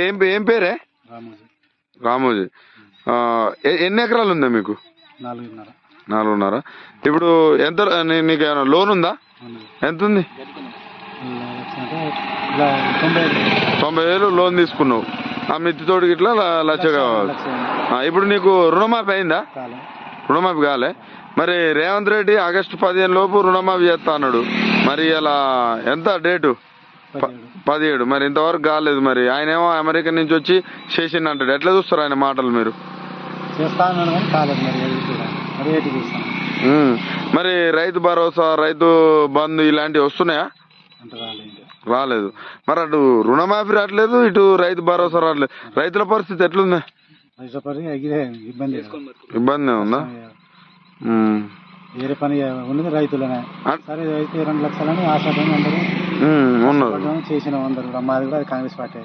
ఏం ఏం పేరే? రామోజీ. రామోజీ. ఎన్ని ఎకరాలు ఉందా మీకు? నాలుగున్నర. నాలుగున్నర. ఇప్పుడు ఎంత నీకు ఏమైనా లోన్ ఉందా. ఎంత ఉంది? తొంభై వేలు లోన్ తీసుకున్నావు. ఆ మిత్తి తోడికి ఇట్లా ల- లక్ష కావాలి. ఇప్పుడు నీకు రుణమాఫీ అయిందా? రుణమాఫీ కాలే. మరి రేవంత్ రెడ్డి ఆగస్టు పదిహేను లోపు రుణమాఫీ చేస్తా అన్నాడు. మరి ఇలా ఎంత డేటు? పదిహేడు. మరి ఇంతవరకు కాలేదు మరి. ఆయన ఏమో అమెరికా నుంచి వచ్చి చేసిండు అంటాడు ఎట్లా చూస్తారు ఆయన మాటలు మీరు? మరి రైతు భరోసా రైతు బంధు ఇలాంటివి వస్తున్నాయా? రాలేదు. మరి అటు రుణమాఫీ రావట్లేదు ఇటు రైతు భరోసా రావట్లేదు. రైతుల పరిస్థితి ఎట్లుంది? ఇబ్బంది. ఉందా. వేరే పని ఉన్నది రైతులనే. సరే అయితే రెండు లక్షలని ఆశపడి అందరూ పడ్డాము, చేసినాం అందరూ కూడా మాది కూడా అది కాంగ్రెస్ పార్టీ.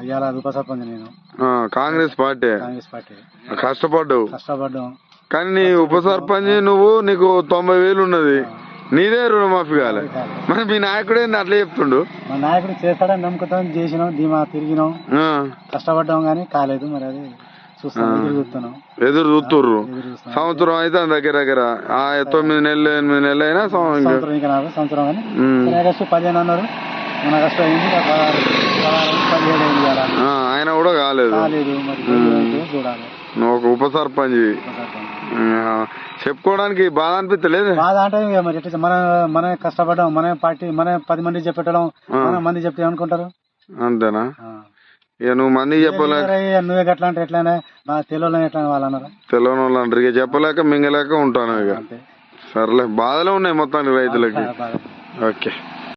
అయ్యాల అది ఉపసర్పంచ్ నేను కాంగ్రెస్ పార్టీ. కాంగ్రెస్ పార్టీ. కష్టపడ్డావు. కష్టపడ్డాం. కానీ నీ ఉప సర్పంచ్ నువ్వు నీకు తొంభై వేలు ఉన్నది. నీదే రుణమాఫీ కాలే. మరి మీ నాయకుడు అట్లా చెప్తుండు? మా నాయకుడు చేస్తాడని నమ్ముకుతాం చేసినాం ధీమా తిరిగినాం. కష్టపడ్డాం కానీ కాలేదు మరి అది. ఎదురు చూస్తున్నాం ఎదురు చూస్తుర్రు. ఎదురు చూస్తాం సంవత్సరం అయితే దగ్గర దగ్గర. ఆ తొమ్మిది నెలలు ఎనిమిది నెలలు అయినా సంవత్సరం పదిహేను అన్నారు. ఆయన కూడా కాలేదు. ఒక ఉప సర్పంచ్. చెప్పుకోవడానికి బాధ అనిపించలేదు బాధ అంటే మన మన కష్టపడ్డాం మన పార్టీ మన పది మంది చెప్పేటం మన మంది చెప్తే ఏమనుకుంటారు? అంతేనా. ఇక నువ్వు మంది చెప్పలేక నువ్వే గట్లా అంటే ఎట్లానే? మా తెలుగులో ఎట్లా వాళ్ళు అన్నారు తెలియని వాళ్ళు అంటారు ఇక చెప్పలేక మింగలేక ఉంటాను ఇక. సర్లే బాధలు ఉన్నాయి మొత్తానికి రైతులకి. ఓకే.